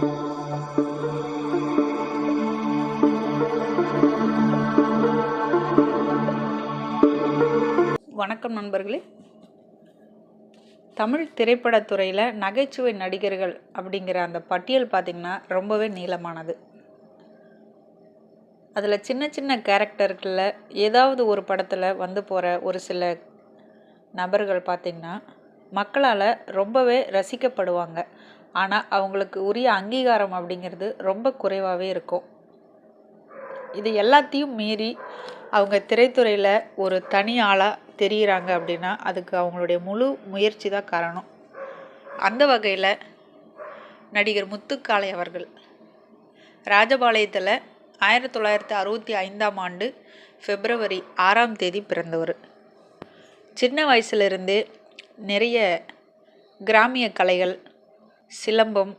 வணக்கம் நண்பர்களே. தமிழ் திரைப்படத்துறையில் நகைச்சுவை நடிகர்கள் அப்படிங்கிற அந்த பட்டியல் பார்த்திங்கன்னா ரொம்பவே நீளமானது. அதில் சின்ன சின்ன கேரக்டர்களில் ஏதாவது ஒரு படத்தில் வந்து போகிற ஒரு சில நபர்கள் பார்த்திங்கன்னா மக்களால் ரொம்பவே ரசிக்கப்படுவாங்க. ஆனால் அவங்களுக்கு உரிய அங்கீகாரம் அப்படிங்கிறது ரொம்ப குறைவாகவே இருக்கும். இது எல்லாத்தையும் மீறி அவங்க திரைத்துறையில் ஒரு தனி ஆளாக தெரிகிறாங்க அப்படின்னா அதுக்கு அவங்களுடைய முழு முயற்சி தான் காரணம். அந்த வகையில் நடிகர் முத்துக்காளை அவர்கள் ராஜபாளையத்தில் ஆயிரத்தி தொள்ளாயிரத்தி அறுபத்தி ஐந்தாம் ஆண்டு பிப்ரவரி ஆறாம் தேதி பிறந்தவர். சின்ன வயசுலேருந்தே நிறைய கிராமிய கலைகள் சிலம்பம்.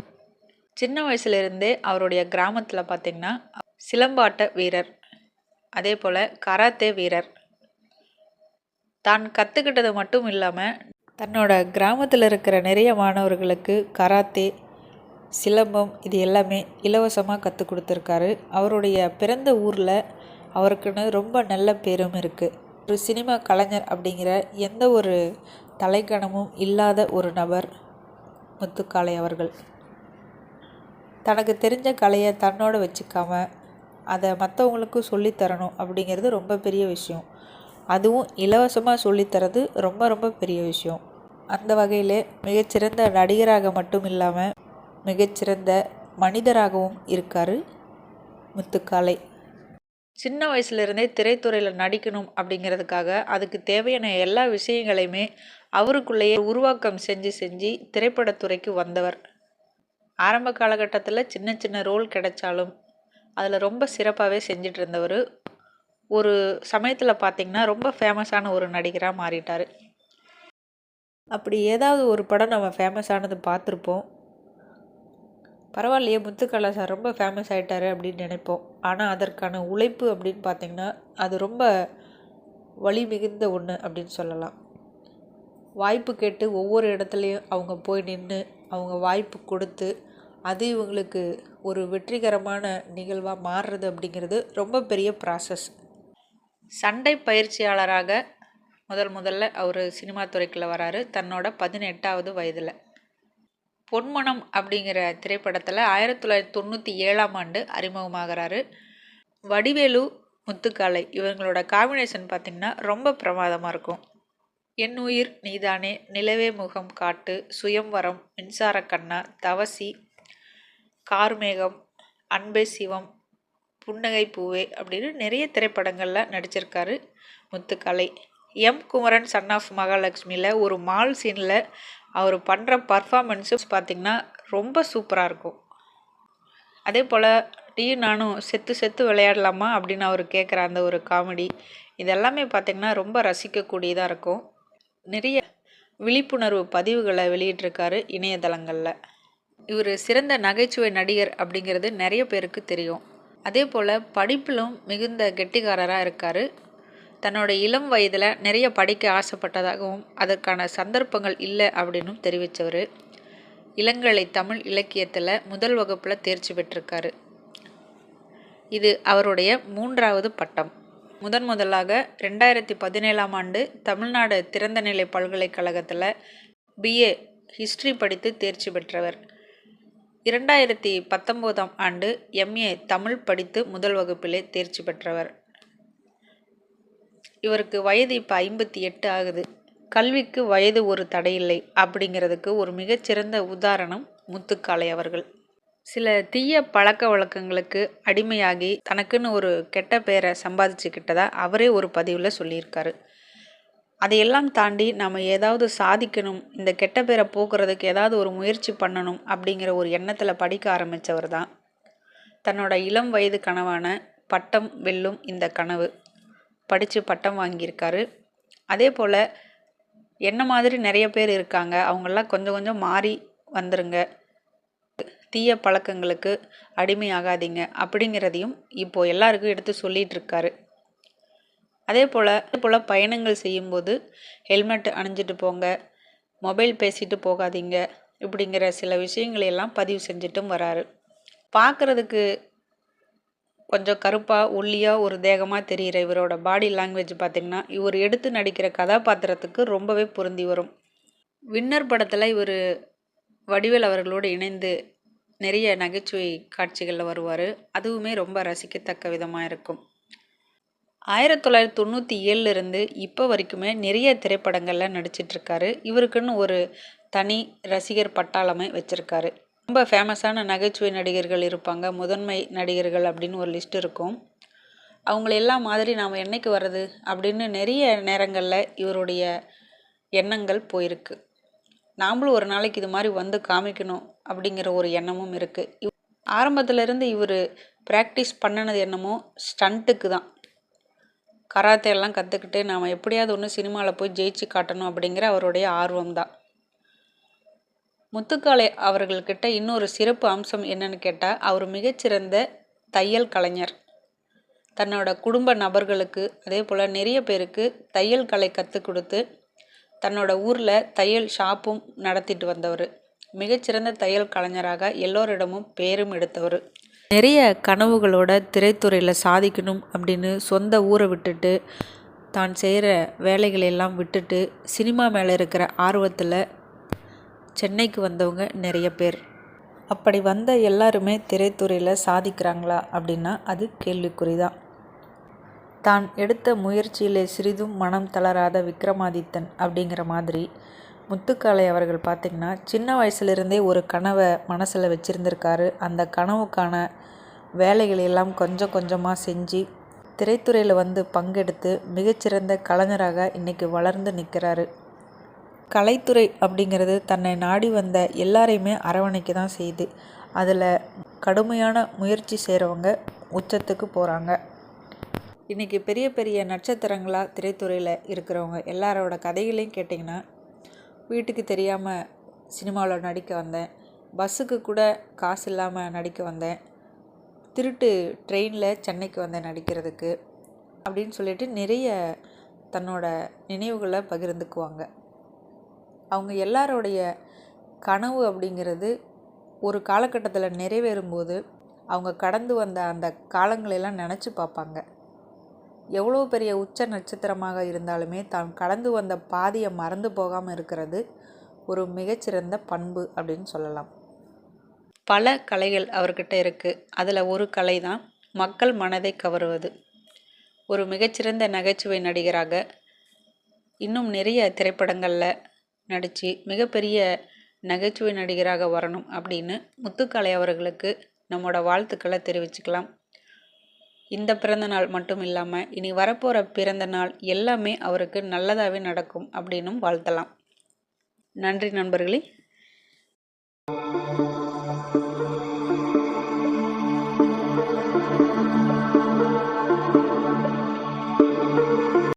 சின்ன வயசுலேருந்தே அவருடைய கிராமத்தில் பார்த்திங்கன்னா சிலம்பாட்ட வீரர் அதே போல் கராத்தே வீரர். தான் கற்றுக்கிட்டது மட்டும் இல்லாமல் தன்னோட கிராமத்தில் இருக்கிற நிறைய மாணவர்களுக்கு கராத்தே சிலம்பம் இது எல்லாமே இலவசமாக கற்றுக் கொடுத்துருக்காரு. அவருடைய பிறந்த ஊரில் அவருக்குன்னு ரொம்ப நல்ல பேரும் இருக்குது ஒரு சினிமா கலைஞர் அப்படிங்கிற எந்த ஒரு தலைக்கணமும் இல்லாத ஒரு நபர். முத்துக்காளை அவர்கள். தனக்கு தெரிஞ்ச கலையை தன்னோட வச்சுக்காம அதை மற்றவங்களுக்கும் சொல்லித்தரணும் அப்படிங்கிறது ரொம்ப பெரிய விஷயம். அதுவும் இலவசமாக சொல்லித்தரது ரொம்ப ரொம்ப பெரிய விஷயம். அந்த வகையில் மிகச்சிறந்த நடிகராக மட்டும் இல்லாமல் மிகச்சிறந்த மனிதராகவும் இருக்கார் முத்துக்காலை சின்ன வயசுலேருந்தே திரைத்துறையில் நடிக்கணும் அப்படிங்கிறதுக்காக அதுக்கு தேவையான எல்லா விஷயங்களையுமே அவருக்குள்ளேயே உருவாக்கம் செஞ்சு செஞ்சு திரைப்படத்துறைக்கு வந்தவர். ஆரம்ப காலகட்டத்தில் சின்ன சின்ன ரோல் கிடைச்சாலும் அதில் ரொம்ப சிறப்பாகவே செஞ்சிட்டு இருந்தவர் ஒரு சமயத்தில் பார்த்திங்கன்னா ரொம்ப ஃபேமஸான ஒரு நடிகராக மாறிட்டார். அப்படி ஏதாவது ஒரு படம் நம்ம ஃபேமஸ் ஆனது பார்த்துருப்போம் பரவாயில்லையே முத்துக்கலா சார் ரொம்ப ஃபேமஸ் ஆகிட்டாரு அப்படின்னு நினைப்போம். ஆனால் அதற்கான உழைப்பு அப்படின்னு பார்த்திங்கன்னா அது ரொம்ப வழி மிகுந்த ஒன்று அப்படின்னு சொல்லலாம். வாய்ப்பு கேட்டு ஒவ்வொரு இடத்துலையும் அவங்க போய் நின்று அவங்க வாய்ப்பு கொடுத்து அது இவங்களுக்கு ஒரு வெற்றிகரமான நிகழ்வாக மாறுறது அப்படிங்கிறது ரொம்ப பெரிய ப்ராசஸ் சண்டை பயிற்சியாளராக முதல் முதல்ல அவர் சினிமா துறைக்குள்ளே வராரு. தன்னோட பதினெட்டாவது வயதில். பொன்மனம் அப்படிங்கிற திரைப்படத்தில் ஆயிரத்தி தொள்ளாயிரத்தி தொண்ணூற்றி ஏழாம் ஆண்டு அறிமுகமாகிறாரு. வடிவேலு முத்துக்காலை இவங்களோட காம்பினேஷன் பார்த்திங்கன்னா ரொம்ப பிரமாதமாக இருக்கும். என் உயிர் நீதானே நிலவே முகம் காட்டு சுயம்வரம் மின்சார கண்ணா தவசி கார்மேகம் அன்பே சிவம் புன்னகை பூவே அப்படின்னு நிறைய திரைப்படங்களில் நடிச்சிருக்காரு Muthukalai. M Kumaran son of மகாலட்சுமியில் ஒரு மால் சீனில் அவர் பண்ணுற பர்ஃபாமன்ஸு பார்த்திங்கன்னா ரொம்ப சூப்பராக இருக்கும். அதே போல் டீ நானும் செத்து செத்து விளையாடலாமா? அப்படின்னு அவர் கேட்குற அந்த ஒரு காமெடி இதெல்லாமே பார்த்திங்கன்னா ரொம்ப ரசிக்கக்கூடியதாக இருக்கும். நிறைய விழிப்புணர்வு பதிவுகளை வெளியிட்டிருக்காரு இணையதளங்களில். இவர் சிறந்த நகைச்சுவை நடிகர் அப்படிங்கிறது நிறைய பேருக்கு தெரியும். அதே போல் படிப்பிலும் மிகுந்த கெட்டிக்காரராக இருக்கார். தன்னோட இளம் வயதில் நிறைய படிக்க ஆசைப்பட்டதாகவும் அதற்கான சந்தர்ப்பங்கள் இல்லை அப்படின்னும் தெரிவித்தவர். இளங்கலை தமிழ் இலக்கியத்தில் முதல் வகுப்பில் தேர்ச்சி பெற்றிருக்காரு. இது அவருடைய மூன்றாவது பட்டம். முதன் முதலாக ரெண்டாயிரத்தி பதினேழாம் ஆண்டு தமிழ்நாடு திறந்தநிலை பல்கலைக்கழகத்தில் பிஏ ஹிஸ்ட்ரி படித்து தேர்ச்சி பெற்றவர். இரண்டாயிரத்தி பத்தொம்போதாம் ஆண்டு எம்ஏ தமிழ் படித்து முதல் வகுப்பிலே தேர்ச்சி பெற்றவர். இவருக்கு வயது இப்போ ஐம்பத்தி எட்டு ஆகுது. கல்விக்கு வயது ஒரு தடையில்லை அப்படிங்கிறதுக்கு ஒரு மிகச்சிறந்த உதாரணம் முத்துக்காளை அவர்கள். சில தீய பழக்க வழக்கங்களுக்கு அடிமையாகி தனக்குன்னு ஒரு கெட்ட பெயரை சம்பாதிச்சுக்கிட்டதா அவரே ஒரு பதிவில் சொல்லியிருக்காரு. அதையெல்லாம் தாண்டி நம்ம ஏதாவது சாதிக்கணும் இந்த கெட்ட பேரை போக்குறதுக்கு ஏதாவது ஒரு முயற்சி பண்ணணும் அப்படிங்கிற ஒரு எண்ணத்தில் படிக்க ஆரம்பித்தவர் தான் தன்னோட இளம் வயது கனவான பட்டம் வெல்லும் இந்த கனவு. படித்து பட்டம் வாங்கியிருக்காரு. அதே போல் என்ன மாதிரி நிறைய பேர் இருக்காங்க அவங்கெல்லாம் கொஞ்சம் கொஞ்சம் மாறி வந்துருங்க. தீய பழக்கங்களுக்கு அடிமையாகாதீங்க அப்படிங்கிறதையும் இப்போது எல்லாருக்கும் எடுத்து சொல்லிகிட்டு இருக்காரு அதே போல் அதே போல் பயணங்கள் செய்யும்போது ஹெல்மெட் அணிஞ்சிட்டு போங்க மொபைல் பேசிட்டு போகாதீங்க இப்படிங்கிற சில விஷயங்களை எல்லாம் பதிவு செஞ்சுட்டும் வராரு. பார்க்குறதுக்கு கொஞ்சம் கருப்பாக ஒல்லியாக ஒரு தேகமாக தெரிகிற இவரோட பாடி லாங்குவேஜ் பார்த்திங்கன்னா இவர் எடுத்து நடிக்கிற கதாபாத்திரத்துக்கு ரொம்பவே பொருந்தி வரும். வின்னர் படத்தில் இவர் வடிவேல் அவர்களோடு இணைந்து நிறைய நகைச்சுவை காட்சிகளில் வருவார். அதுவுமே ரொம்ப ரசிக்கத்தக்க விதமாக இருக்கும். ஆயிரத்தி தொள்ளாயிரத்தி தொண்ணூற்றி ஏழுலேருந்து இப்போ வரைக்குமே நிறைய திரைப்படங்களில் நடிச்சிட்ருக்காரு. இவருக்குன்னு ஒரு தனி ரசிகர் பட்டாளமே வச்சுருக்காரு. ரொம்ப ஃபேமஸான நகைச்சுவை நடிகர்கள் இருப்பாங்க. முதன்மை நடிகர்கள் அப்படின்னு ஒரு லிஸ்ட் இருக்கும். அவங்கள எல்லாம் மாதிரி நாம் என்னைக்கு வர்றது அப்படின்னு நிறைய நேரங்களில் இவருடைய எண்ணங்கள் போயிருக்கு. நாமளும் ஒரு நாளைக்கு இது மாதிரி வந்து காமிக்கணும் அப்படிங்கிற ஒரு எண்ணமும் இருக்குது ஆரம்பத்துலேருந்து இவர் ப்ராக்டிஸ் பண்ணினது என்னமோ ஸ்டண்ட்டுக்கு தான். கராத்தே எல்லாம் கற்றுக்கிட்டு நாம் எப்படியாவது ஒன்று சினிமாவில் போய் ஜெயிச்சு காட்டணும் அப்படிங்கிற அவருடைய ஆர்வம் தான். முத்துக்காளை அவர்கள்கிட்ட இன்னொரு சிறப்பு அம்சம் என்னன்னு கேட்டால் அவர் மிகச்சிறந்த தையல் கலைஞர். தன்னோட குடும்ப நபர்களுக்கு அதே போல் நிறைய பேருக்கு தையல் கலை கற்றுக் கொடுத்து தன்னோட ஊரில் தையல் ஷாப்பும் நடத்திட்டு வந்தவர். மிகச்சிறந்த தையல் கலைஞராக எல்லோரிடமும் பேரும் எடுத்தவர். நிறைய கனவுகளோட திரைத்துறையில் சாதிக்கணும் அப்படின்னு சொந்த ஊரை விட்டுட்டு தான் செய்கிற வேலைகளெல்லாம் விட்டுட்டு சினிமா மேலே இருக்கிற ஆர்வத்தில் சென்னைக்கு வந்தவங்க நிறைய பேர். அப்படி வந்த எல்லாருமே திரைத்துறையில் சாதிக்கிறாங்களா அப்படின்னா அது கேள்விக்குறி தான் தான் எடுத்த முயற்சியிலே சிறிதும் மனம் தளராத விக்ரமாதித்தன் அப்படிங்கிற மாதிரி முத்துக்காளை அவர்கள் பார்த்திங்கன்னா சின்ன வயசுலேருந்தே ஒரு கனவை மனசில் வச்சுருந்துருக்காரு. அந்த கனவுக்கான வேலைகளெல்லாம் கொஞ்சம் கொஞ்சமாக செஞ்சு திரைத்துறையில் வந்து பங்கெடுத்து மிகச்சிறந்த கலைஞராக இன்றைக்கி வளர்ந்து நிற்கிறாரு கலைத்துறை அப்படிங்கிறது தன்னை நாடி வந்த எல்லாரையுமே அரவணைக்க தான் செய்யுது அதில் கடுமையான முயற்சி செய்கிறவங்க உச்சத்துக்கு போகிறாங்க இன்றைக்கி பெரிய பெரிய நட்சத்திரங்களாக திரைத்துறையில் இருக்கிறவங்க எல்லாரோட கதைகளையும் கேட்டிங்கன்னா வீட்டுக்கு தெரியாமல் சினிமாவில் நடிக்க வந்தேன் பஸ்ஸுக்கு கூட காசு இல்லாமல் நடிக்க வந்தேன் திருட்டு ட்ரெயினில் சென்னைக்கு வந்தேன் நடிக்கிறதுக்கு அப்படின்னு சொல்லிட்டு நிறைய தன்னோட நினைவுகளை பகிர்ந்துக்குவாங்க. அவங்க எல்லாருடைய கனவு அப்படிங்கிறது ஒரு காலகட்டத்தில் நிறைவேறும்போது அவங்க கடந்து வந்த அந்த காலங்களெல்லாம் நினச்சி பார்ப்பாங்க. எவ்வளோ பெரிய உச்ச நட்சத்திரமாக இருந்தாலுமே தான் கடந்து வந்த பாதியை மறந்து போகாமல் இருக்கிறது ஒரு மிகச்சிறந்த பண்பு அப்படின்னு சொல்லலாம். பல கலைகள் அவர்கிட்ட இருக்குது அதில் ஒரு கலை தான் மக்கள் மனதை கவருவது. ஒரு மிகச்சிறந்த நகைச்சுவை நடிகராக இன்னும் நிறைய திரைப்படங்களில் நடித்து மிகப்பெரிய நகைச்சுவை நடிகராக வரணும் அப்படின்னு முத்துக்கலை அவர்களுக்கு நம்மளோட வாழ்த்துக்களை தெரிவிச்சுக்கலாம். இந்த பிறந்த நாள் மட்டும் இல்லாமல் இனி வரப்போகிற பிறந்த நாள் எல்லாமே அவருக்கு நல்லதாகவே நடக்கும் அப்படின்னும் வாழ்த்தலாம். நன்றி நண்பர்களே.